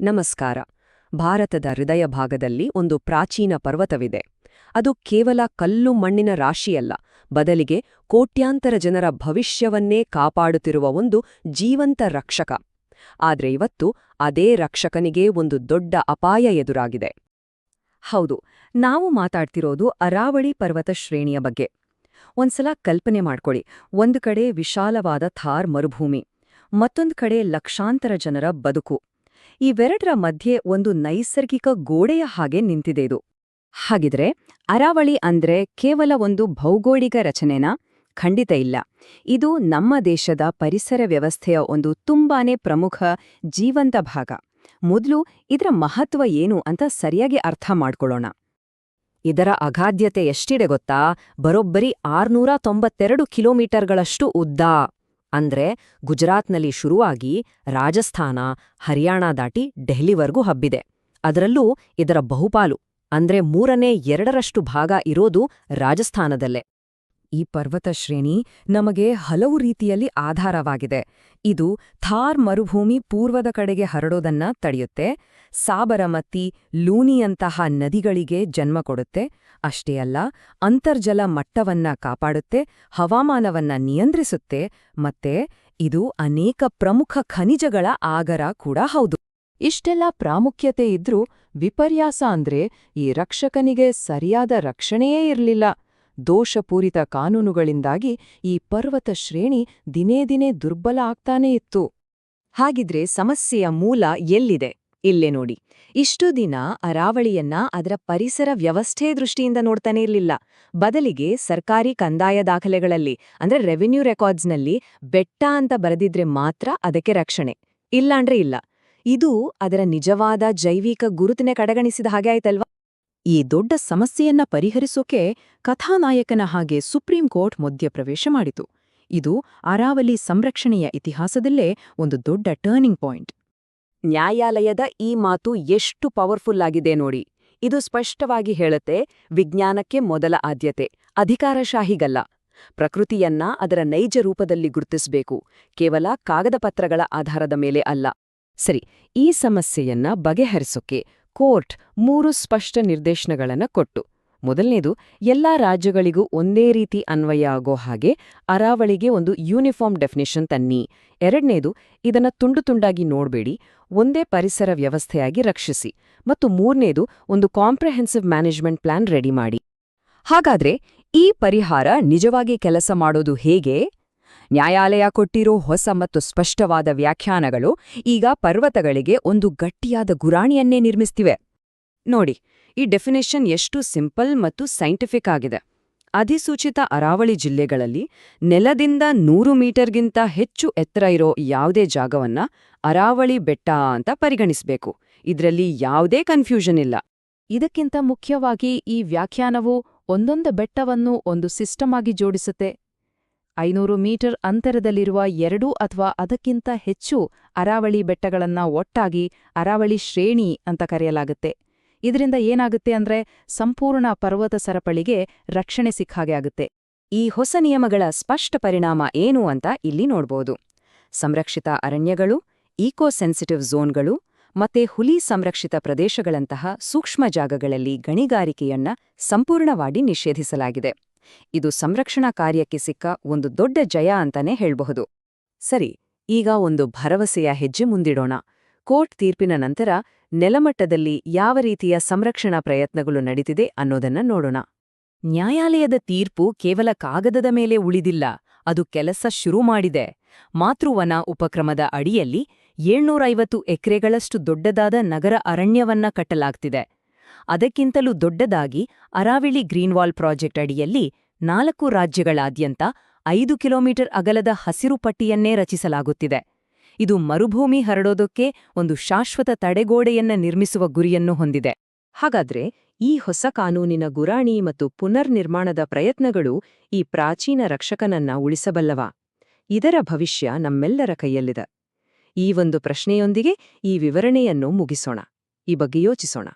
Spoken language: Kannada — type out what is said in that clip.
ನಮಸ್ಕಾರ. ಭಾರತದ ಹೃದಯ ಭಾಗದಲ್ಲಿ ಒಂದು ಪ್ರಾಚೀನ ಪರ್ವತವಿದೆ. ಅದು ಕೇವಲ ಕಲ್ಲು ಮಣ್ಣಿನ ರಾಶಿಯಲ್ಲ, ಬದಲಿಗೆ ಕೋಟ್ಯಾಂತರ ಜನರ ಭವಿಷ್ಯವನ್ನೇ ಕಾಪಾಡುತ್ತಿರುವ ಒಂದು ಜೀವಂತ ರಕ್ಷಕ. ಆದ್ರೆ ಇವತ್ತು ಅದೇ ರಕ್ಷಕನಿಗೆ ಒಂದು ದೊಡ್ಡ ಅಪಾಯ ಎದುರಾಗಿದೆ. ಹೌದು, ನಾವು ಮಾತಾಡ್ತಿರೋದು ಅರಾವಳಿ ಪರ್ವತ ಶ್ರೇಣಿಯ ಬಗ್ಗೆ. ಒಂದ್ಸಲ ಕಲ್ಪನೆ ಮಾಡ್ಕೊಳ್ಳಿ, ಒಂದು ಕಡೆ ವಿಶಾಲವಾದ ಥಾರ್ ಮರುಭೂಮಿ, ಮತ್ತೊಂದು ಕಡೆ ಲಕ್ಷಾಂತರ ಜನರ ಬದುಕು. ಇವೆರಡರ ಮಧ್ಯೆ ಒಂದು ನೈಸರ್ಗಿಕ ಗೋಡೆಯ ಹಾಗೆ ನಿಂತಿದೆ ಇದು ಹಾಗಿದ್ರೆ, ಅರಾವಳಿ ಅಂದ್ರೆ ಕೇವಲ ಒಂದು ಭೌಗೋಳಿಕ ರಚನೆನಾ? ಖಂಡಿತ ಇಲ್ಲ. ಇದು ನಮ್ಮ ದೇಶದ ಪರಿಸರ ವ್ಯವಸ್ಥೆಯ ಒಂದು ತುಂಬಾನೇ ಪ್ರಮುಖ ಜೀವಂತ ಭಾಗ. ಮೊದಲು ಇದರ ಮಹತ್ವ ಏನು ಅಂತ ಸರಿಯಾಗಿ ಅರ್ಥ ಮಾಡ್ಕೊಳ್ಳೋಣ. ಇದರ ಅಗಾಧ್ಯತೆ ಎಷ್ಟಿದೆ ಗೊತ್ತಾ? ಬರೋಬ್ಬರಿ ಆರ್ನೂರ ತೊಂಬತ್ತೆರಡು ಕಿಲೋಮೀಟರ್ಗಳಷ್ಟು ಉದ್ದ. ಅಂದ್ರೆ ಗುಜರಾತ್ನಲ್ಲಿ ಶುರುವಾಗಿ ರಾಜಸ್ಥಾನ, ಹರಿಯಾಣ ದಾಟಿ ಡೆಹಲಿವರ್ಗೂ ಹಬ್ಬಿದೆ. ಅದರಲ್ಲೂ ಇದರ ಬಹುಪಾಲು ಅಂದ್ರೆ ಮೂರನೇ ಎರಡರಷ್ಟು ಭಾಗ ಇರೋದು ರಾಜಸ್ಥಾನದಲ್ಲೇ. ಈ ಪರ್ವತ ಶ್ರೇಣಿ ನಮಗೆ ಹಲವು ರೀತಿಯಲ್ಲಿ ಆಧಾರವಾಗಿದೆ. ಇದು ಥಾರ್ ಮರುಭೂಮಿ ಪೂರ್ವದ ಕಡೆಗೆ ಹರಡೋದನ್ನ ತಡೆಯುತ್ತೆ. ಸಾಬರಮತಿ ಲೂನಿಯಂತಹ ನದಿಗಳಿಗೆ ಜನ್ಮ ಕೊಡುತ್ತೆ. ಅಷ್ಟೇ ಅಲ್ಲ, ಅಂತರ್ಜಲ ಮಟ್ಟವನ್ನ ಕಾಪಾಡುತ್ತೆ, ಹವಾಮಾನವನ್ನ ನಿಯಂತ್ರಿಸುತ್ತೆ, ಮತ್ತೆ ಇದು ಅನೇಕ ಪ್ರಮುಖ ಖನಿಜಗಳ ಆಗರ ಕೂಡ ಹೌದು. ಇಷ್ಟೆಲ್ಲ ಪ್ರಾಮುಖ್ಯತೆ ಇದ್ರೂ ವಿಪರ್ಯಾಸ ಅಂದ್ರೆ ಈ ರಕ್ಷಕನಿಗೆ ಸರಿಯಾದ ರಕ್ಷಣೆಯೇ ಇರಲಿಲ್ಲ. ದೋಷಪೂರಿತ ಕಾನೂನುಗಳಿಂದಾಗಿ ಈ ಪರ್ವತ ಶ್ರೇಣಿ ದಿನೇ ದಿನೇ ದುರ್ಬಲ ಆಗ್ತಾನೇ ಇತ್ತು. ಹಾಗಿದ್ರೆ ಸಮಸ್ಯೆಯ ಮೂಲ ಎಲ್ಲಿದೆ? ಇಲ್ಲೇ ನೋಡಿ. ಇಷ್ಟು ದಿನ ಅರಾವಳಿಯನ್ನ ಅದರ ಪರಿಸರ ವ್ಯವಸ್ಥೆ ದೃಷ್ಟಿಯಿಂದ ನೋಡ್ತಾನೆ ಇರಲಿಲ್ಲ. ಬದಲಿಗೆ ಸರ್ಕಾರಿ ಕಂದಾಯ ದಾಖಲೆಗಳಲ್ಲಿ, ಅಂದ್ರೆ ರೆವಿನ್ಯೂ ರೆಕಾರ್ಡ್ಸ್ನಲ್ಲಿ ಬೆಟ್ಟ ಅಂತ ಬರೆದಿದ್ರೆ ಮಾತ್ರ ಅದಕ್ಕೆ ರಕ್ಷಣೆ. ಇಲ್ಲಾಂದ್ರೆ ಇಲ್ಲ. ಇದು ಅದರ ನಿಜವಾದ ಜೈವಿಕ ಗುರುತಿನ ಕಡೆಗಣಿಸಿದ ಹಾಗೆ ಆಯ್ತಲ್ವಾ? ಈ ದೊಡ್ಡ ಸಮಸ್ಯೆಯನ್ನ ಪರಿಹರಿಸೋಕೆ ಕಥಾನಾಯಕನ ಹಾಗೆ ಸುಪ್ರೀಂ ಕೋರ್ಟ್ ಮಧ್ಯಪ್ರವೇಶ ಮಾಡಿತು. ಇದು ಅರಾವಲಿ ಸಂರಕ್ಷಣೆಯ ಇತಿಹಾಸದಲ್ಲೇ ಒಂದು ದೊಡ್ಡ ಟರ್ನಿಂಗ್ ಪಾಯಿಂಟ್ ನ್ಯಾಯಾಲಯದ ಈ ಮಾತು ಎಷ್ಟು ಪವರ್ಫುಲ್ ಆಗಿದೆ ನೋಡಿ. ಇದು ಸ್ಪಷ್ಟವಾಗಿ ಹೇಳುತ್ತೆ, ವಿಜ್ಞಾನಕ್ಕೆ ಮೊದಲ ಆದ್ಯತೆ, ಅಧಿಕಾರಶಾಹಿಗಲ್ಲ. ಪ್ರಕೃತಿಯನ್ನ ಅದರ ನೈಜ ರೂಪದಲ್ಲಿ ಗುರುತಿಸಬೇಕು, ಕೇವಲ ಕಾಗದಪತ್ರಗಳ ಆಧಾರದ ಮೇಲೆ ಅಲ್ಲ. ಸರಿ, ಈ ಸಮಸ್ಯೆಯನ್ನ ಬಗೆಹರಿಸೋಕೆ ಕೋರ್ಟ್ ಮೂರು ಸ್ಪಷ್ಟ ನಿರ್ದೇಶನಗಳನ್ನು ಕೊಟ್ಟು. ಮೊದಲನೇದು, ಎಲ್ಲಾ ರಾಜ್ಯಗಳಿಗೂ ಒಂದೇ ರೀತಿ ಅನ್ವಯ ಆಗೋ ಹಾಗೆ ಅರಾವಳಿಗೆ ಒಂದು ಯೂನಿಫಾರ್ಮ್ ಡೆಫಿನಿಷನ್ ತನ್ನಿ. ಎರಡನೇದು, ಇದನ್ನ ತುಂಡು ತುಂಡಾಗಿ ನೋಡಬೇಡಿ, ಒಂದೇ ಪರಿಸರ ವ್ಯವಸ್ಥೆಯಾಗಿ ರಕ್ಷಿಸಿ. ಮತ್ತು ಮೂರನೇದು, ಒಂದು ಕಾಂಪ್ರಹೆನ್ಸಿವ್ ಮ್ಯಾನೇಜ್ಮೆಂಟ್ ಪ್ಲಾನ್ ರೆಡಿ ಮಾಡಿ. ಹಾಗಾದ್ರೆ ಈ ಪರಿಹಾರ ನಿಜವಾಗಿ ಕೆಲಸ ಮಾಡೋದು ಹೇಗೆ? ನ್ಯಾಯಾಲಯ ಕೊಟ್ಟಿರೋ ಹೊಸ ಮತ್ತು ಸ್ಪಷ್ಟವಾದ ವ್ಯಾಖ್ಯಾನಗಳು ಈಗ ಪರ್ವತಗಳಿಗೆ ಒಂದು ಗಟ್ಟಿಯಾದ ಗುರಾಣಿಯನ್ನೇ ನಿರ್ಮಿಸ್ತಿವೆ. ನೋಡಿ, ಈ ಡೆಫಿನೇಷನ್ ಎಷ್ಟು ಸಿಂಪಲ್ ಮತ್ತು ಸೈಂಟಿಫಿಕ್ ಆಗಿದೆ. ಅಧಿಸೂಚಿತ ಅರಾವಳಿ ಜಿಲ್ಲೆಗಳಲ್ಲಿ ನೆಲದಿಂದ ನೂರು ಮೀಟರ್ಗಿಂತ ಹೆಚ್ಚು ಎತ್ತರ ಇರೋ ಯಾವುದೇ ಜಾಗವನ್ನ ಅರಾವಳಿ ಬೆಟ್ಟ ಅಂತ ಪರಿಗಣಿಸಬೇಕು. ಇದರಲ್ಲಿ ಯಾವುದೇ ಕನ್ಫ್ಯೂಷನ್ ಇಲ್ಲ. ಇದಕ್ಕಿಂತ ಮುಖ್ಯವಾಗಿ ಈ ವ್ಯಾಖ್ಯಾನವು ಒಂದೊಂದು ಬೆಟ್ಟವನ್ನು ಒಂದು ಸಿಸ್ಟಮ್ ಆಗಿ ಜೋಡಿಸುತ್ತೆ. ಐನೂರು ಮೀಟರ್ ಅಂತರದಲ್ಲಿರುವ ಎರಡು ಅಥವಾ ಅದಕ್ಕಿಂತ ಹೆಚ್ಚು ಅರಾವಳಿ ಬೆಟ್ಟಗಳನ್ನ ಒಟ್ಟಾಗಿ ಅರಾವಳಿ ಶ್ರೇಣಿ ಅಂತ ಕರೆಯಲಾಗುತ್ತೆ. ಇದರಿಂದ ಏನಾಗುತ್ತೆ ಅಂದ್ರೆ ಸಂಪೂರ್ಣ ಪರ್ವತ ಸರಪಳಿಗೆ ರಕ್ಷಣೆ ಸಿಕ್ಕಾಗೆ ಆಗುತ್ತೆ. ಈ ಹೊಸ ನಿಯಮಗಳ ಸ್ಪಷ್ಟ ಪರಿಣಾಮ ಏನು ಅಂತ ಇಲ್ಲಿ ನೋಡ್ಬೋದು. ಸಂರಕ್ಷಿತ ಅರಣ್ಯಗಳು ಈಕೋ ಸೆನ್ಸಿಟಿವ್ ಝೋನ್ಗಳು ಮತ್ತೆ ಹುಲಿ ಸಂರಕ್ಷಿತ ಪ್ರದೇಶಗಳಂತಹ ಸೂಕ್ಷ್ಮ ಜಾಗಗಳಲ್ಲಿ ಗಣಿಗಾರಿಕೆಯನ್ನ ಸಂಪೂರ್ಣವಾಗಿ ನಿಷೇಧಿಸಲಾಗಿದೆ. ಇದು ಸಂರಕ್ಷಣಾ ಕಾರ್ಯಕ್ಕೆ ಸಿಕ್ಕ ಒಂದು ದೊಡ್ಡ ಜಯ ಅಂತಾನೆ ಹೇಳ್ಬಹುದು. ಸರಿ, ಈಗ ಒಂದು ಭರವಸೆಯ ಹೆಜ್ಜೆ ಮುಂದಿಡೋಣ. ಕೋರ್ಟ್ ತೀರ್ಪಿನ ನಂತರ ನೆಲಮಟ್ಟದಲ್ಲಿ ಯಾವ ರೀತಿಯ ಸಂರಕ್ಷಣಾ ಪ್ರಯತ್ನಗಳು ನಡೀತಿದೆ ಅನ್ನೋದನ್ನ ನೋಡೋಣ. ನ್ಯಾಯಾಲಯದ ತೀರ್ಪು ಕೇವಲ ಕಾಗದದ ಮೇಲೆ ಉಳಿದಿಲ್ಲ, ಅದು ಕೆಲಸ ಶುರು ಮಾಡಿದೆ. ಮಾತೃವನ ಉಪಕ್ರಮದ ಅಡಿಯಲ್ಲಿ ಏಳ್ನೂರೈವತ್ತು ಎಕರೆಗಳಷ್ಟು ದೊಡ್ಡದಾದ ನಗರ ಅರಣ್ಯವನ್ನ ಕಟ್ಟಲಾಗ್ತಿದೆ. ಅದಕ್ಕಿಂತಲೂ ದೊಡ್ಡದಾಗಿ ಅರಾವಿಳಿ ಗ್ರೀನ್ವಾಲ್ ಪ್ರಾಜೆಕ್ಟ್ ಅಡಿಯಲ್ಲಿ ನಾಲ್ಕು ರಾಜ್ಯಗಳಾದ್ಯಂತ ಐದು ಕಿಲೋಮೀಟರ್ ಅಗಲದ ಹಸಿರು ಪಟ್ಟಿಯನ್ನೇ ರಚಿಸಲಾಗುತ್ತಿದೆ. ಇದು ಮರುಭೂಮಿ ಹರಡೋದಕ್ಕೆ ಒಂದು ಶಾಶ್ವತ ತಡೆಗೋಡೆಯನ್ನ ನಿರ್ಮಿಸುವ ಗುರಿಯನ್ನು ಹೊಂದಿದೆ. ಹಾಗಾದ್ರೆ ಈ ಹೊಸ ಕಾನೂನಿನ ಗುರಾಣಿ ಮತ್ತು ಪುನರ್ನಿರ್ಮಾಣದ ಪ್ರಯತ್ನಗಳು ಈ ಪ್ರಾಚೀನ ರಕ್ಷಕನನ್ನ ಉಳಿಸಬಲ್ಲವ? ಇದರ ಭವಿಷ್ಯ ನಮ್ಮೆಲ್ಲರ ಕೈಯಲ್ಲಿದೆ. ಈ ಒಂದು ಪ್ರಶ್ನೆಯೊಂದಿಗೆ ಈ ವಿವರಣೆಯನ್ನು ಮುಗಿಸೋಣ. ಈ ಬಗ್ಗೆ ಯೋಚಿಸೋಣ.